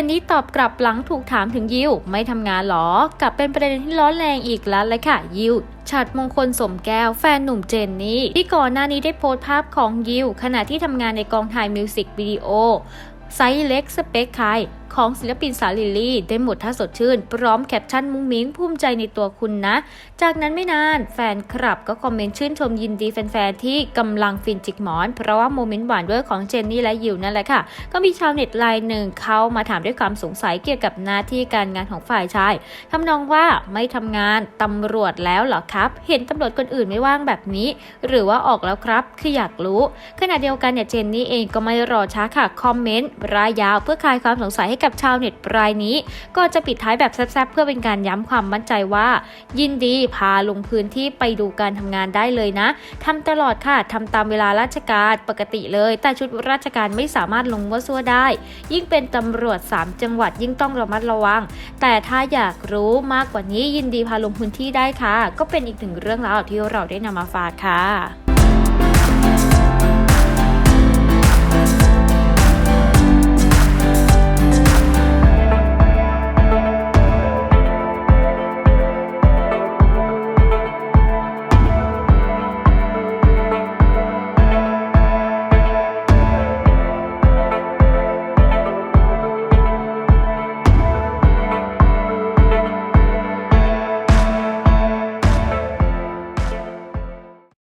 นนี่ตอบกลับหลังถูกถามถึงยิวไม่ทำงานหรอ กลับเป็นประเด็นที่ร้อนแรงอีกแล้วเลยค่ะยิวฉัดมงคลสมแก้วแฟนหนุ่มเจนนี่ ที่ก่อนหน้านี้ได้โพสต์ภาพของยิวขณะที่ทำงานในกองถ่ายมิวสิกวิดีโอไซส์เล็กสเปคใคร ของศิลปินสาวลิลลี่ ได้หมดท่าสดชื่น พร้อมแคปชั่นมุ้งมิ้งภูมิใจในตัวคุณนะ จากนั้นไม่นาน แฟนคลับก็คอมเมนต์ชื่นชมยินดีแฟนๆที่กำลังฟินจิกหมอน เพราะว่าโมเมนต์หวานเวอร์ของเจนนี่และยิวนั่นแหละค่ะ ก็มีชาวเน็ตรายหนึ่งเข้ามาถามด้วยความสงสัยเกี่ยวกับหน้าที่การงานของฝ่ายชายทำนองว่าไม่ทำงานตำรวจแล้วเหรอครับ เห็นตำรวจคนอื่นไม่ว่างแบบนี้ หรือว่าออกแล้วครับ คืออยากรู้ ขณะเดียวกันเนี่ยเจนนี่เองก็ไม่รอช้าค่ะคอมเมนต์รายยาวเพื่อคลายความสงสัยให้กับชาวเน็ตรายนี้ ก็จะปิดท้ายแบบแซ่บๆเพื่อเป็นการย้ำความมั่นใจว่า ยินดีพาลงพื้นที่ไปดูการทำงานได้เลยนะทำตลอดค่ะทำตามเวลาราชการปกติเลย แต่ชุดราชการไม่สามารถลงมั่วซั่วได้ ยิ่งเป็นตำรวจ 3 จังหวัดยิ่งต้องระมัดระวัง แต่ถ้าอยากรู้มากกว่านี้ยินดีพาลงพื้นที่ได้ค่ะ ก็เป็นอีกหนึ่งเรื่องราวที่เราได้นำมาฝากค่ะ